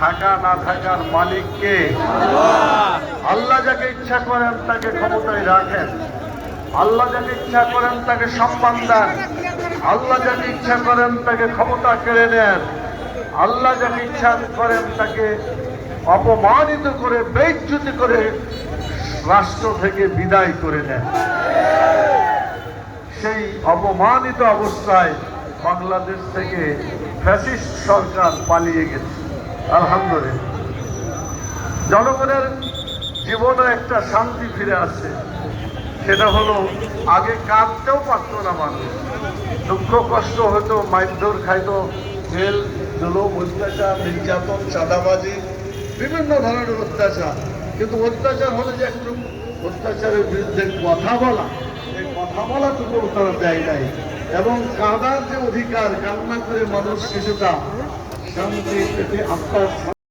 থাকা না থাকার মালিককে আল্লাহ যাকে ইচ্ছা করেন তাকে ক্ষমতায় রাখেন। আল্লাহ যাকে ইচ্ছা করেন তাকে সম্মান দেন। আল্লাহ যাকে ইচ্ছা করেন তাকে ক্ষমতা কেড়ে নেন। আল্লাহ যাকে ইচ্ছা করেন তাকে অপমানিত করে বেজ্জুতি করে রাষ্ট্র থেকে বিদায় করে নেন। সেই অপমানিত অবস্থায় বাংলাদেশ থেকে ফ্যাসিস্ট সরকার পালিয়ে গেছে। আলহামদুলিল্লাহ। জনগণের জীবনে একটা শান্তি ফিরে আসছে সেটা হলো, আগে কাঁদতেও পারতো না মানুষ। দুঃখ, কষ্ট হতো, মারধর খাইতো, জেল, জুলুম, অত্যাচার, নির্যাতন, চাঁদাবাজি, বিভিন্ন ধরনের অত্যাচার। কিন্তু অত্যাচার হলে যে একটু অত্যাচারের বিরুদ্ধে কথা বলা, এই কথা বলাটুকু তারা দেয় নাই। এবং কাদার যে অধিকার কান্না করে মানুষ কিছুটা শান্তি পেতে আত্মার